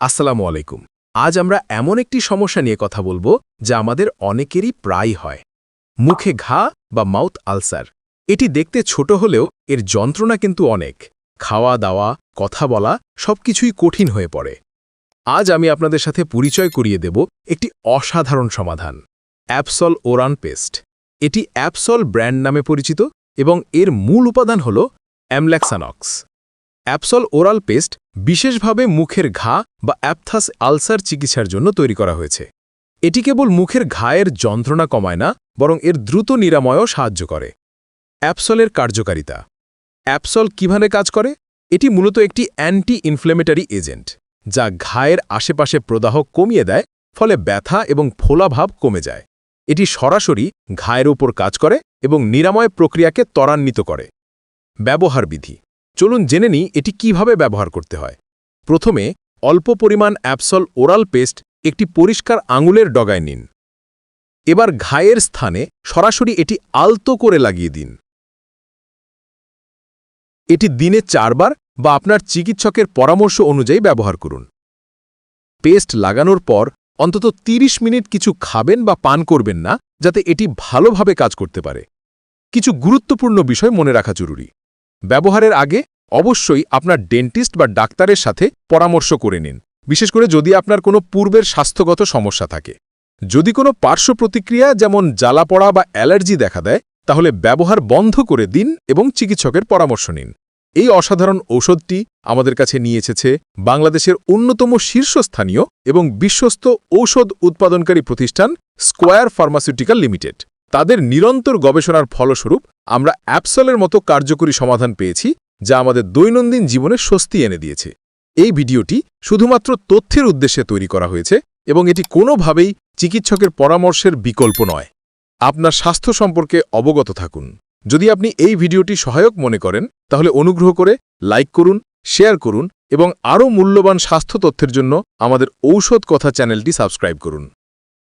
আসসালামু আলাইকুম। আজ আমরা এমন একটি সমস্যা নিয়ে কথা বলব যা আমাদের অনেকেরই প্রায় হয়। মুখে ঘা বা মাউথ আলসার। এটি দেখতে ছোট হলেও এর যন্ত্রণা কিন্তু অনেক। খাওয়া, দাওয়া, কথা বলা সবকিছুই কঠিন হয়ে পড়ে। আজ আমি আপনাদের সাথে পরিচয় করিয়ে দেব একটি অসাধারণ সমাধান। অ্যাপসল ওরান পেস্ট। এটি অ্যাপসল ব্র্যান্ড নামে পরিচিত এবং এর মূল উপাদান হল অ্যামল্যাক্সানক্স অ্যাপসল ওরাল পেস্ট বিশেষভাবে মুখের ঘা বা অ্যাপথাস আলসার চিকিৎসার জন্য তৈরি করা হয়েছে। এটি কেবল মুখের ঘায়ের যন্ত্রণা কমায় না, বরং এর দ্রুত নিরাময়ও সাহায্য করে। অ্যাপসলের কার্যকারিতা। অ্যাপসল কীভাবে কাজ করে? এটি মূলত একটি অ্যান্টি ইনফ্লেমেটারি এজেন্ট, যা ঘায়ের আশেপাশে প্রদাহ কমিয়ে দেয়, ফলে ব্যথা এবং ফোলাভাব কমে যায়। এটি সরাসরি ঘায়ের উপর কাজ করে এবং নিরাময় প্রক্রিয়াকে ত্বরান্বিত করে। ব্যবহার বিধি চলুন জেনে নিই এটি কীভাবে ব্যবহার করতে হয়। প্রথমে, অল্প পরিমাণ অ্যাপসল ওরাল পেস্ট একটি পরিষ্কার আঙুলের ডগায় নিন। এবার ঘায়ের স্থানে সরাসরি এটি আলতো করে লাগিয়ে দিন। এটি দিনে চারবার বা আপনার চিকিৎসকের পরামর্শ অনুযায়ী ব্যবহার করুন। পেস্ট লাগানোর পর অন্তত ৩০ মিনিট কিছু খাবেন বা পান করবেন না, যাতে এটি ভালোভাবে কাজ করতে পারে। কিছু গুরুত্বপূর্ণ বিষয় মনে রাখা জরুরি। ব্যবহারের আগে অবশ্যই আপনার ডেন্টিস্ট বা ডাক্তারের সাথে পরামর্শ করে নিন। বিশেষ করে যদি আপনার কোনো পূর্বের স্বাস্থ্যগত সমস্যা থাকে। যদি কোনো পার্শ্ব প্রতিক্রিয়া যেমন জ্বালা পড়া বা অ্যালার্জি দেখা দেয়, তাহলে ব্যবহার বন্ধ করে দিন এবং চিকিৎসকের পরামর্শ নিন। এই অসাধারণ ঔষধটি আমাদের কাছে নিয়ে এসেছে বাংলাদেশের অন্যতম শীর্ষস্থানীয় এবং বিশ্বস্ত ঔষধ উৎপাদনকারী প্রতিষ্ঠান স্কোয়ার ফার্মাসিউটিক্যাল লিমিটেড। তাদের নিরন্তর গবেষণার ফলস্বরূপ আমরা অ্যাপসলের মতো কার্যকরী সমাধান পেয়েছি, যা আমাদের দৈনন্দিন জীবনে স্বস্তি এনে দিয়েছে। এই ভিডিওটি শুধুমাত্র তথ্যের উদ্দেশ্যে তৈরি করা হয়েছে এবং এটি কোনোভাবেই চিকিৎসকের পরামর্শের বিকল্প নয়। আপনার স্বাস্থ্য সম্পর্কে অবগত থাকুন। যদি আপনি এই ভিডিওটি সহায়ক মনে করেন, তাহলে অনুগ্রহ করে লাইক করুন, শেয়ার করুন এবং আরও মূল্যবান স্বাস্থ্য তথ্যের জন্য আমাদের ঔষধ কথা চ্যানেলটি সাবস্ক্রাইব করুন।